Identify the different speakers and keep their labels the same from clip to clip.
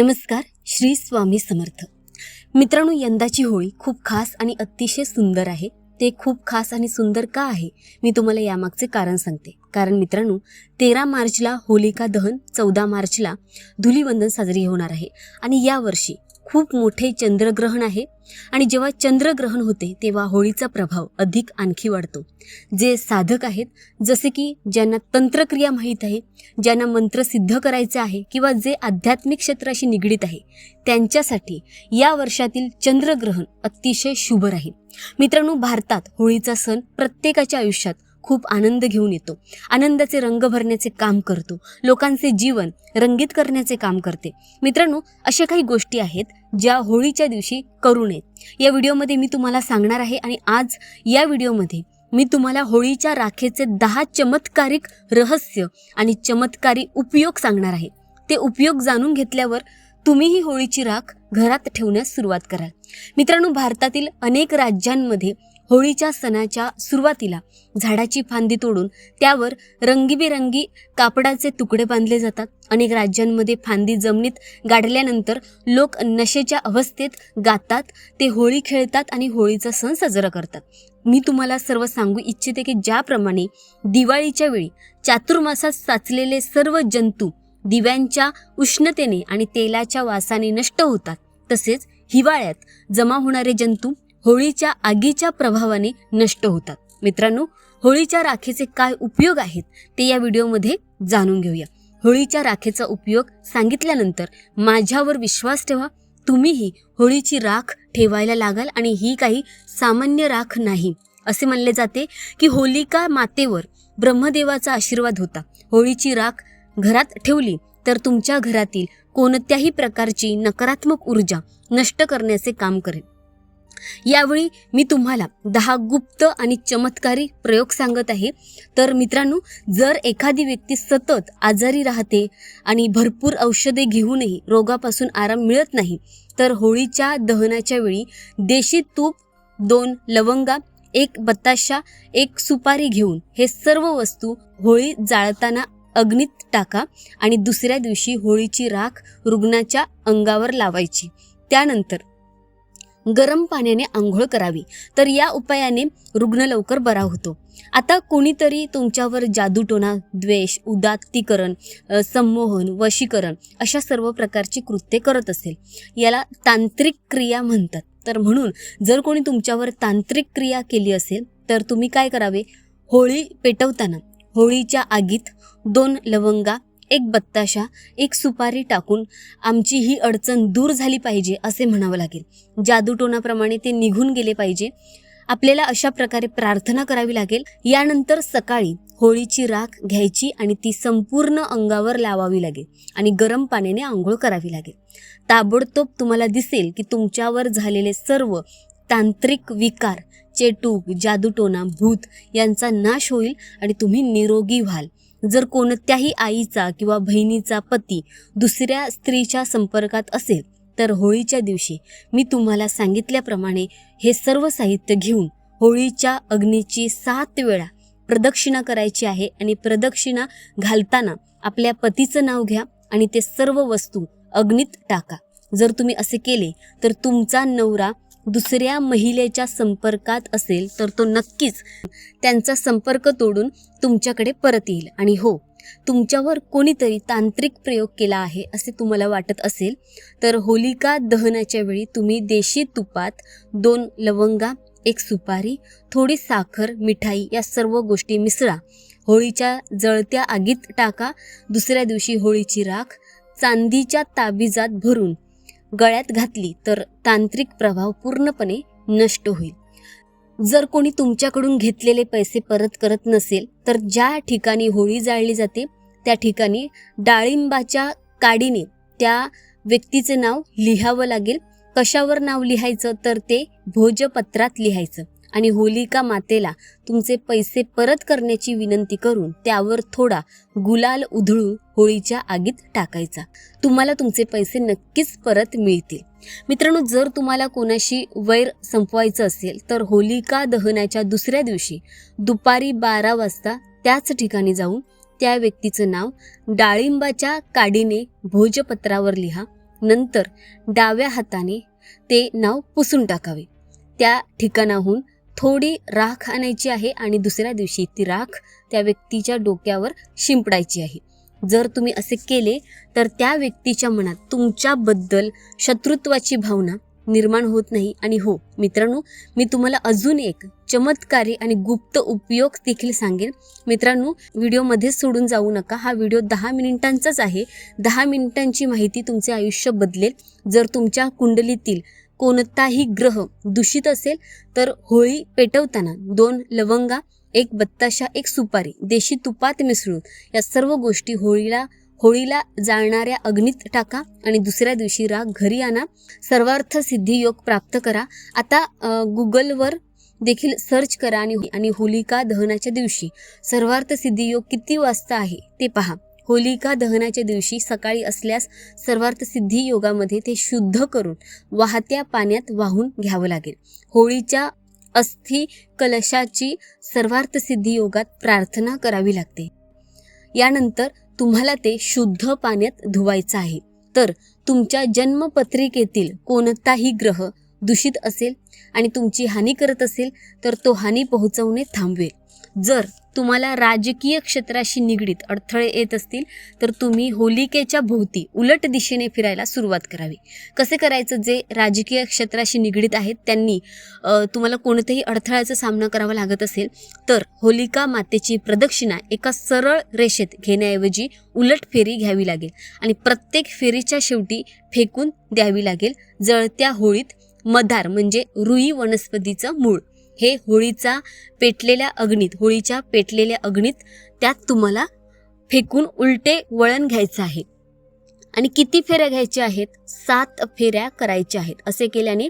Speaker 1: नमस्कार श्री स्वामी समर्थ. मित्रांनो यंदाची होळी खूप खास आणि अतिशय सुंदर आहे. ते खूप खास आणि सुंदर का आहे मी तुम्हाला यामागचे कारण सांगते. कारण मित्रांनो तेरा मार्चला होलिका दहन चौदा मार्चला धुलीवंदन साजरी होणार आहे. आणि यावर्षी खूप मोठे चंद्रग्रहण आहे. आणि जेव्हा चंद्रग्रहण होते तेव्हा होळीचा प्रभाव अधिक आणखी वाढतो. जे साधक आहेत जसे की ज्यांना तंत्रक्रिया माहीत आहे ज्यांना मंत्र सिद्ध करायचे आहे किंवा जे आध्यात्मिक क्षेत्राशी निगडीत आहे त्यांच्यासाठी या वर्षातील चंद्रग्रहण अतिशय शुभ राहील. मित्रांनो भारतात होळीचा सण प्रत्येकाच्या आयुष्यात खूप आनंद घेऊन येतो. आनंदाचे रंग भरण्याचे काम करतो. लोकांचे जीवन रंगीत करण्याचे काम करते. मित्रांनो अशा काही गोष्टी आहेत ज्या होळीच्या दिवशी करू नयेत. या व्हिडिओमध्ये मी तुम्हाला सांगणार आहे आणि आज या व्हिडिओमध्ये मी तुम्हाला होळीच्या राखेचे दहा चमत्कारिक रहस्य आणि चमत्कारी उपयोग सांगणार आहे. ते उपयोग जाणून घेतल्यावर तुम्हीही होळीची राख घरात ठेवण्यास सुरुवात कराल. मित्रांनो भारतातील अनेक राज्यांमध्ये होळीच्या सणाच्या सुरुवातीला झाडाची फांदी तोडून त्यावर रंगीबेरंगी कापडाचे तुकडे बांधले जातात. अनेक राज्यांमध्ये फांदी जमिनीत गाडल्यानंतर लोक नशेच्या अवस्थेत गातात ते होळी खेळतात आणि होळीचा सण साजरा करतात. मी तुम्हाला सर्व सांगू इच्छिते की ज्याप्रमाणे दिवाळीच्या वेळी चातुर्मासात साचलेले सर्व जंतू दिव्यांच्या उष्णतेने आणि तेलाच्या वासाने नष्ट होतात. तसेच हिवाळ्यात जमा होणारे जंतू होळीच्या आगीच्या प्रभावाने नष्ट होतात. मित्रांनो होळीच्या राखेचे काय उपयोग आहेत ते या व्हिडिओमध्ये जाणून घेऊया. होळीच्या राखेचा उपयोग सांगितल्यानंतर माझ्यावर विश्वास ठेवा. तुम्हीही होळीची राख ठेवायला लागाल आणि ही काही सामान्य राख नाही. असे म्हणले जाते की होलिका मातेवर ब्रह्मदेवाचा आशीर्वाद होता. होळीची राख घरात ठेवली तर तुमच्या घरातील कोणत्याही प्रकारची नकारात्मक ऊर्जा नष्ट करण्याचे काम करेल. यावेळी मी तुम्हाला दहा गुप्त आणि चमत्कारी प्रयोग सांगत आहे. तर मित्रांनो जर एखादी व्यक्ती सतत आजारी राहते आणि भरपूर औषधे घेऊनही रोगापासून आराम मिळत नाही तर होळीच्या दहनाच्या वेळी देशी तूप दोन लवंगा एक बत्ताशा एक सुपारी घेऊन हे सर्व वस्तू होळी जाळताना अग्नीत टाका आणि दुसऱ्या दिवशी होळीची राख रुग्णाच्या अंगावर लावायची. त्यानंतर गरम पाण्याने आंघोळ करावी. तर या उपायाने रुग्ण लवकर बरा होतो. आता कोणीतरी तुमच्यावर जादूटोणा द्वेष उदात्तीकरण संमोहन वशीकरण अशा सर्व प्रकारची कृत्ये करत असेल. याला तांत्रिक क्रिया म्हणतात. तर म्हणून जर कोणी तुमच्यावर तांत्रिक क्रिया केली असेल तर तुम्ही काय करावे? होळी पेटवताना होळीच्या आगीत दोन लवंगा एक बत्ताशा एक सुपारी टाकून आमची ही अडचण दूर झाली पाहिजे असे म्हणावं लागेल. जादूटोणाप्रमाणे ते निघून गेले पाहिजे. आपल्याला अशा प्रकारे प्रार्थना करावी लागेल. यानंतर सकाळी होळीची राख घ्यायची आणि ती संपूर्ण अंगावर लावावी लागेल आणि गरम पाण्याने आंघोळ करावी लागेल. ताबडतोब तुम्हाला दिसेल की तुमच्यावर झालेले सर्व तांत्रिक विकार चेटूक जादूटोणा भूत यांचा नाश होईल आणि तुम्ही निरोगी व्हाल. जर कोणत्याही आईचा किंवा बहिणीचा पती दुसऱ्या स्त्रीच्या संपर्कात असेल तर होळीच्या दिवशी मी तुम्हाला सांगितल्याप्रमाणे हे सर्व साहित्य घेऊन होळीच्या अग्नीची सात वेळा प्रदक्षिणा करायची आहे आणि प्रदक्षिणा घालताना आपल्या पतीचं नाव घ्या आणि ते सर्व वस्तू अग्नीत टाका. जर तुम्ही असे केले तर तुमचा नवरा दुसऱ्या महिलेच्या संपर्कात असेल तर तो नक्कीच त्यांचा संपर्क तोडून तुमच्याकडे परत येईल. आणि हो तुमच्यावर कोणीतरी तांत्रिक प्रयोग केला आहे असे तुम्हाला वाटत असेल तर होलिका दहनाच्या वेळी तुम्ही देशी तुपात दोन लवंगा एक सुपारी थोडी साखर मिठाई या सर्व गोष्टी मिसळा. होळीच्या जळत्या आगीत टाका दुसऱ्या दिवशी होळीची राख चांदीच्या ताबीजात भरून. गळ्यात घातली तर तांत्रिक प्रभाव पूर्णपणे नष्ट होईल. जर कोणी तुमच्याकडून घेतलेले पैसे परत करत नसेल तर ज्या ठिकाणी होळी जाळली जाते त्या ठिकाणी डाळिंबाच्या काडीने त्या व्यक्तीचे नाव लिहावं लागेल. कशावर नाव लिहायचं? तर ते भोजपत्रात लिहायचं. आणि होलिका मातेला तुमचे पैसे परत करण्याची विनंती करून त्यावर थोडा गुलाल उधळून होळीच्या आगीत टाकायचा. तुम्हाला तुमचे पैसे नक्कीच परत मिळतील. मित्रांनो जर तुम्हाला कोणाशी वैर संपवायचं असेल तर होलिका दहनाच्या दुसऱ्या दिवशी दुपारी बारा वाजता त्याच ठिकाणी जाऊन त्या व्यक्तीचं नाव डाळिंबाच्या काडीने भोजपत्रावर लिहा. नंतर डाव्या हाताने ते नाव पुसून टाकावे. त्या ठिकाणाहून थोडी राख आणायची आहे आणि दुसऱ्या दिवशी ती राख त्या व्यक्तीच्या डोक्यावर शिंपडायची आहे. जर तुम्ही असे केले तर त्या व्यक्तीच्या मनात तुमच्याबद्दल शत्रुत्वाची भावना निर्माण होत नाही. आणि हो मित्रांनो मी तुम्हाला अजून एक चमत्कारी आणि गुप्त उपयोग देखील सांगेन. मित्रांनो व्हिडिओमध्ये सोडून जाऊ नका. हा व्हिडिओ दहा मिनिटांचाच आहे. दहा मिनिटांची माहिती तुमचे आयुष्य बदलेल. जर तुमच्या कुंडलीतील कोणताही ग्रह दूषित असेल तर होळी पेटवताना दोन लवंगा एक बत्ताशा एक सुपारी देशी तुपात मिसळून या सर्व गोष्टी होळीला होळीला जाळणाऱ्या अग्नीत टाका आणि दुसऱ्या दिवशी राग घरी आणा. सर्वार्थ सिद्धी योग प्राप्त करा. आता गुगलवर देखील सर्च करा आणि आणि होलिका दहनाच्या दिवशी सर्वार्थ सिद्धी योग किती वाजता आहे ते पहा. होलिका दहनाच्या दिवशी सकाळी असल्यास सर्वार्थ सिद्धी योगामध्ये ते शुद्ध करून वाहत्या पाण्यात वाहून घ्यावं लागेल. होळीच्या अस्थि कलशाची सर्वार्थ सिद्धी योगात प्रार्थना करावी लागते. यानंतर तुम्हाला ते शुद्ध पाण्यात धुवायचं आहे. तर तुमच्या जन्मपत्रिकेतील कोणताही ग्रह दूषित असेल आणि तुमची हानी करत असेल तर तो हानी पोहोचवणे थांबवेल. जर तुम्हाला राजकीय क्षेत्राशी निगडीत अडथळे येत असतील तर तुम्ही होलिकेच्या भोवती उलट दिशेने फिरायला सुरुवात करावी. कसे करायचं? जे राजकीय क्षेत्राशी निगडीत आहेत त्यांनी तुम्हाला कोणत्याही अडथळ्याचा सामना करावा लागत असेल तर होलिका मातेची प्रदक्षिणा एका सरळ रेषेत घेण्याऐवजी उलट फेरी घ्यावी लागेल आणि प्रत्येक फेरीच्या शेवटी फेकून द्यावी लागेल. जळत्या होळीत मधार म्हणजे रुई वनस्पतीचं मूळ. हे होळीचा पेटलेल्या अग्नीत होळीच्या पेटलेल्या अग्नीत त्यात तुम्हाला फेकून उलटे वळण घ्यायचं आहे. आणि किती फेऱ्या घ्यायच्या आहेत? सात फेऱ्या करायच्या आहेत. असे केल्याने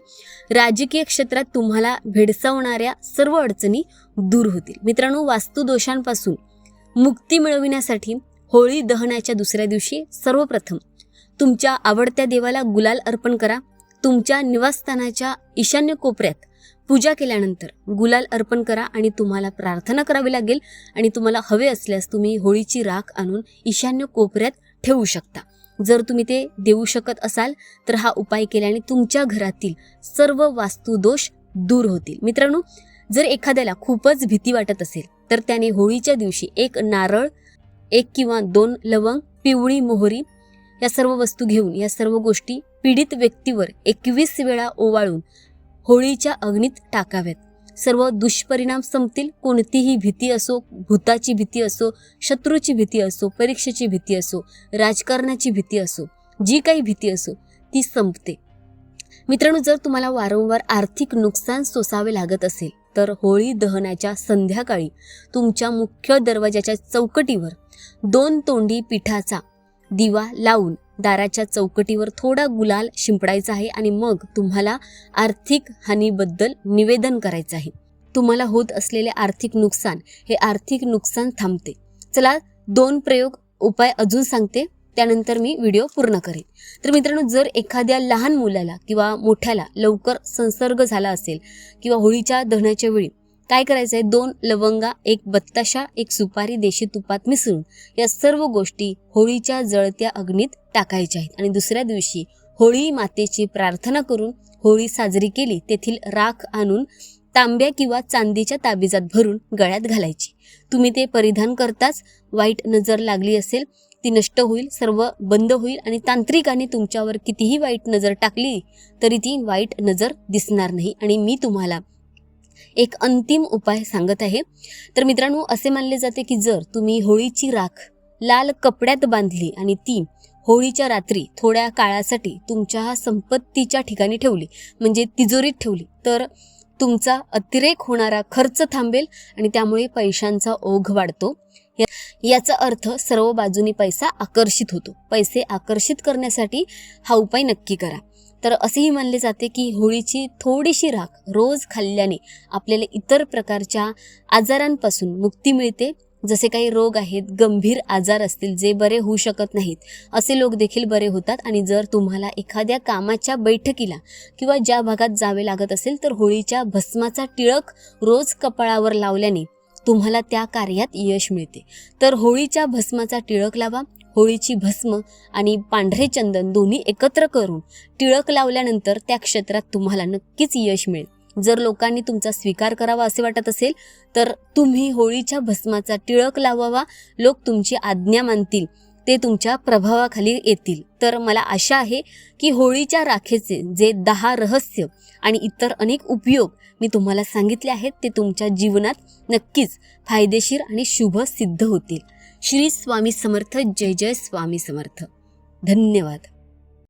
Speaker 1: राजकीय क्षेत्रात तुम्हाला भेडसावणाऱ्या सर्व अडचणी दूर होतील. मित्रांनो वास्तुदोषांपासून मुक्ती मिळविण्यासाठी होळी दहनाच्या दुसऱ्या दिवशी सर्वप्रथम तुमच्या आवडत्या देवाला गुलाल अर्पण करा. तुमच्या निवासस्थानाच्या ईशान्य कोपऱ्यात पूजा केल्यानंतर गुलाल अर्पण करा आणि तुम्हाला प्रार्थना करावी लागेल आणि तुम्हाला हवे असल्यास तुम्ही होळीची राख आणून ईशान्य कोपऱ्यात ठेवू शकता. जर तुम्ही ते देऊ शकत असाल तर हा उपाय केल्याने तुमच्या घरातील सर्व वास्तुदोष दूर होतील. मित्रांनो जर एखाद्याला खूपच भीती वाटत असेल तर त्याने होळीच्या दिवशी एक नारळ एक किंवा दोन लवंग पिवळी मोहरी या सर्व वस्तू घेऊन या सर्व गोष्टी पीडित व्यक्तीवर एकवीस वेळा ओवाळून होळीच्या अग्नीत टाकाव्यात. सर्व दुष्परिणाम संपतील. कोणतीही भीती असो भूताची भीती असो शत्रूची भीती असो परीक्षेची भीती असो राजकारणाची भीती असो जी काही भीती असो ती संपते. मित्रांनो जर तुम्हाला वारंवार आर्थिक नुकसान सोसावे लागत असेल तर होळी दहनाच्या संध्याकाळी तुमच्या मुख्य दरवाजाच्या चौकटीवर दोन तोंडी पिठाचा दिवा लावून दाराच्या चौकटीवर थोडा गुलाल शिंपडायचा आहे आणि मग तुम्हाला आर्थिक हानीबद्दल निवेदन करायचं आहे. तुम्हाला होत असलेले आर्थिक नुकसान हे आर्थिक नुकसान थांबते. चला दोन प्रयोग उपाय अजून सांगते त्यानंतर मी व्हिडिओ पूर्ण करेन. तर मित्रांनो जर एखाद्या लहान मुलाला किंवा मोठ्याला लवकर संसर्ग झाला असेल किंवा होळीच्या दहनाच्या वेळी काय करायचं आहे दोन लवंगा एक बत्ताशा एक सुपारी देशी तुपात मिसळून या सर्व गोष्टी होळीच्या जळत्या अग्नीत टाकायच्या आहेत. आणि दुसऱ्या दिवशी होळी मातेची प्रार्थना करून होळी साजरी केली तेथील राख आणून तांब्या किंवा चांदीच्या ताबिजात भरून गळ्यात घालायची. तुम्ही ते परिधान करताच वाईट नजर लागली असेल ती नष्ट होईल सर्व बंद होईल आणि तांत्रिकाने तुमच्यावर कितीही वाईट नजर टाकली तरी ती वाईट नजर दिसणार नाही. आणि मी तुम्हाला एक अंतिम उपाय सांगत आहे. तर मित्रांनो असे मानले जाते की जर तुम्ही होळीची राख लाल कपड्यात बांधली आणि ती होळीच्या रात्री थोड्या काळासाठी तुमच्या संपत्तीच्या ठिकाणी ठेवली म्हणजे तिजोरीत ठेवली तर तुमचा अतिरेक होणारा खर्च थांबेल आणि त्यामुळे पैशांचा ओघ वाढतो. याचा अर्थ सर्व बाजूनी पैसा आकर्षित होतो. पैसे आकर्षित करण्यासाठी हा उपाय नक्की करा. तर असेही मानले जाते की होळीची थोडीशी राख रोज खाल्ल्याने आपल्याला इतर प्रकारच्या आजारांपासून मुक्ती मिळते. जसे काही रोग आहेत गंभीर आजार असतील जे बरे होऊ शकत नाहीत असे लोक देखील बरे होतात. आणि जर तुम्हाला एखाद्या कामाच्या बैठकीला किंवा ज्या भागात जावे लागत असेल तर होळीच्या भस्माचा टिळक रोज कपाळावर लावल्याने तुम्हाला त्या कार्यात यश मिळते. तर होळीच्या भस्माचा टिळक लावा होळीची भस्म आणि पांढरे चंदन दोन्ही एकत्र करून टिळक लावल्यानंतर त्या क्षेत्रात तुम्हाला नक्कीच यश मिळेल. जर लोकांनी तुमचा स्वीकार करावा असे वाटत असेल तर तुम्ही होळीच्या भस्माचा टिळक लावावा. लोक तुमची आज्ञा मानतील. ते तुमच्या प्रभावाखाली येतील. तर मला आशा आहे की होळीच्या राखेचे जे दहा रहस्य आणि इतर अनेक उपयोग मी तुम्हाला सांगितले आहेत ते तुमच्या जीवनात नक्कीच फायदेशीर आणि शुभ सिद्ध होतील. श्री स्वामी समर्थ जय जय स्वामी समर्थ. धन्यवाद.